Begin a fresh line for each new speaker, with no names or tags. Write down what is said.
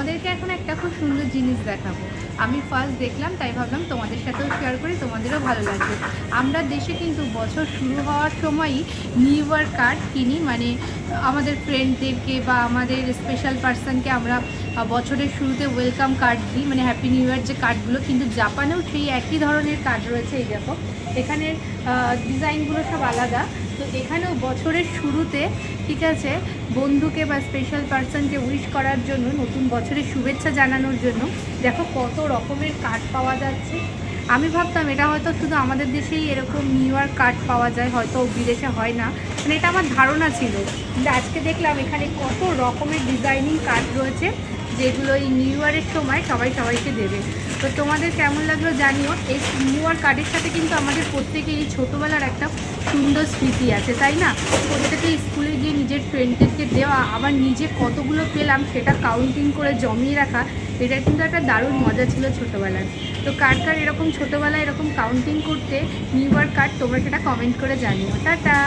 তোমাদেরকে এখন একটা খুব সুন্দর জিনিস দেখাবো। আমি ফার্স্ট দেখলাম, তাই ভাবলাম তোমাদের সাথেও শেয়ার করি, তোমাদেরও ভালো লাগবে। আমরা দেশে কিন্তু বছর শুরু হওয়ার সময়ই নিউ ইয়ার কার্ড কিনি মানে আমাদের ফ্রেন্ডদেরকে বা আমাদের স্পেশাল পার্সনকে আমরা বছরের শুরুতে ওয়েলকাম কার্ড দিই মানে হ্যাপি নিউ ইয়ার যে কার্ডগুলো কিন্তু জাপানেও সেই একই ধরনের কার্ড রয়েছে, এই দেখো। এখানের ডিজাইনগুলো সব আলাদা। এখানেও বছরের শুরুতে, ঠিক আছে, বন্ধুকে বা স্পেশাল পার্সনকে উইশ করার জন্য, নতুন বছরের শুভেচ্ছা জানানোর জন্য, দেখো কত রকমের কার্ড পাওয়া যাচ্ছে। আমি ভাবতাম এটা হয়তো শুধু আমাদের দেশেই এরকম নিউ ইয়ার কার্ড পাওয়া যায়, হয়তো বিদেশে হয় না। মানে এটা আমার ধারণা ছিল। কিন্তু আজকে দেখলাম এখানে কত রকমের ডিজাইনিং কার্ড রয়েছে। যেগুলো এই নিউ ইয়ারের সময় সবাই সবাইকে দেবে। তো তোমাদের কেমন লাগল জানিও। এই নিউ ইয়ার কার্ডের সাথে কিন্তু আমাদের প্রত্যেকেরই ছোটোবেলার একটা সুন্দর স্মৃতি আছে, তাই না? প্রত্যেকে স্কুলে গিয়ে নিজের ফ্রেন্ডদেরকে দেওয়া, আবার নিজে কতগুলো পেলাম সেটা কাউন্টিং করে জমিয়ে রাখা, এটা কিন্তু একটা দারুণ মজা ছিল ছোটোবেলার। তো কার কার এরকম ছোটোবেলায় এরকম কাউন্টিং করতে নিউ ইয়ার কার্ড তোমরা সেটা কমেন্ট করে জানিও। টাটা!